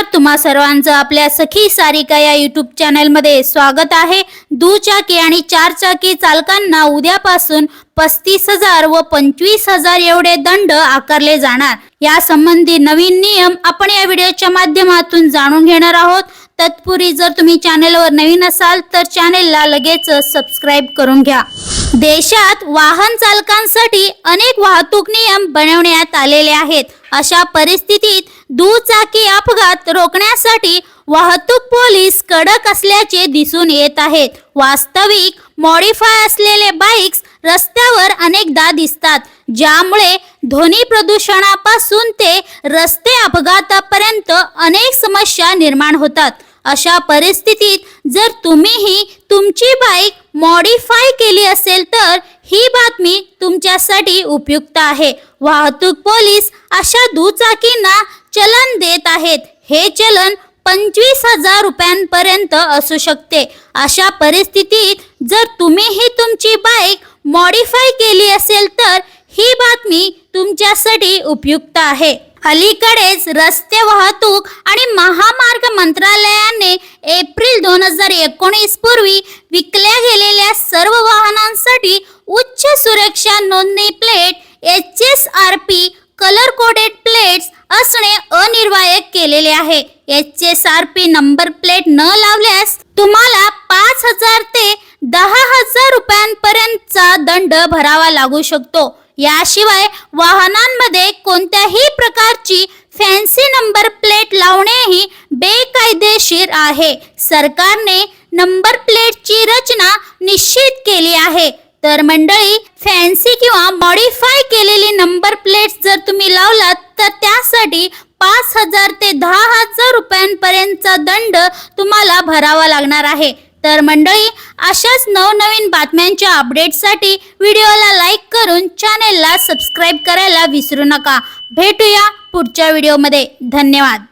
नमस्कार. तुम्हा सर्वांचं आपल्या सखी सारिका या युट्यूब चॅनलमध्ये स्वागत आहे. दुचाकी आणि चारचाकी चालकांना उद्यापासून पस्तीस हजार व पंचवीस हजार एवढे दंड आकारले जाणार. या संबंधी नवीन नियम आपण या व्हिडिओच्या माध्यमातून जाणून घेणार आहोत. तत्पूर्वी जर तुम्ही चॅनेलवर नवीन असाल तर चॅनेलला लगेच सबस्क्राईब करून घ्या. देशात वाहन चालकांसाठी अनेक वाहतूक नियम बनवण्यात आलेले आहेत. अशा परिस्थितीत दुचाकी अपघात रोखण्यासाठी वाहतूक पोलीस कडक असल्याचे दिसून येत आहेत वास्तविक मॉडिफाय असलेले बाईक्स रस्त्यावर अनेकदा दिसतात ज्यामुळे ध्वनी प्रदूषणापासून ते रस्ते अपघातापर्यंत अनेक समस्या निर्माण होतात. अशा परिस्थितीत जर तुम्हीही तुमची बाईक मॉडिफाय केली असेल तर ही बातमी तुमच्यासाठी उपयुक्त आहे. वाहतूक पोलीस अशा दुचाकींना चलन देत आहेत. हे चलन पंचवीस हजार रुपयांपर्यंत असू शकते. अशा परिस्थितीत जर तुम्हीही तुमची बाईक मॉडिफाय केली असेल तर ही बातमी तुमच्यासाठी उपयुक्त आहे. अलीकडेच रस्ते वाहतूक आणि महामार्ग मंत्रालयाने एप्रिल दोन हजार एकोणीस पूर्वी विकल्या गेलेल्या सर्व वाहनांसाठी उच्च सुरक्षा नोंदणी plate H S R P color coded plates असणे अनिर्वायक केलेले आहे. H S R P number plate न लावल्यास तुम्हाला पाच हजार ते दहा हजार रुपयांपर्यंतचा दंड भरावा लागू शकतो. याशिवाय वाहनांमध्ये कोणत्याही प्रकारची फायदेशीर आहे. सरकारने नंबर प्लेटची रचना निश्चित केली आहे. तर मंडळी फॅन्सी किंवा मॉडिफाय केलेली नंबर प्लेट्स जर तुम्ही लावलात तर त्यासाठी पाच हजार ते दहा हजार रुपयांपर्यंतचा दंड तुम्हाला भरावा लागणार आहे. तर मंडळी अशाच नवनवीन बातम्यांच्या अपडेटसाठी व्हिडिओला लाईक करून चॅनेलला सबस्क्राईब करायला विसरू नका. भेटूया पुढच्या व्हिडिओमध्ये धन्यवाद.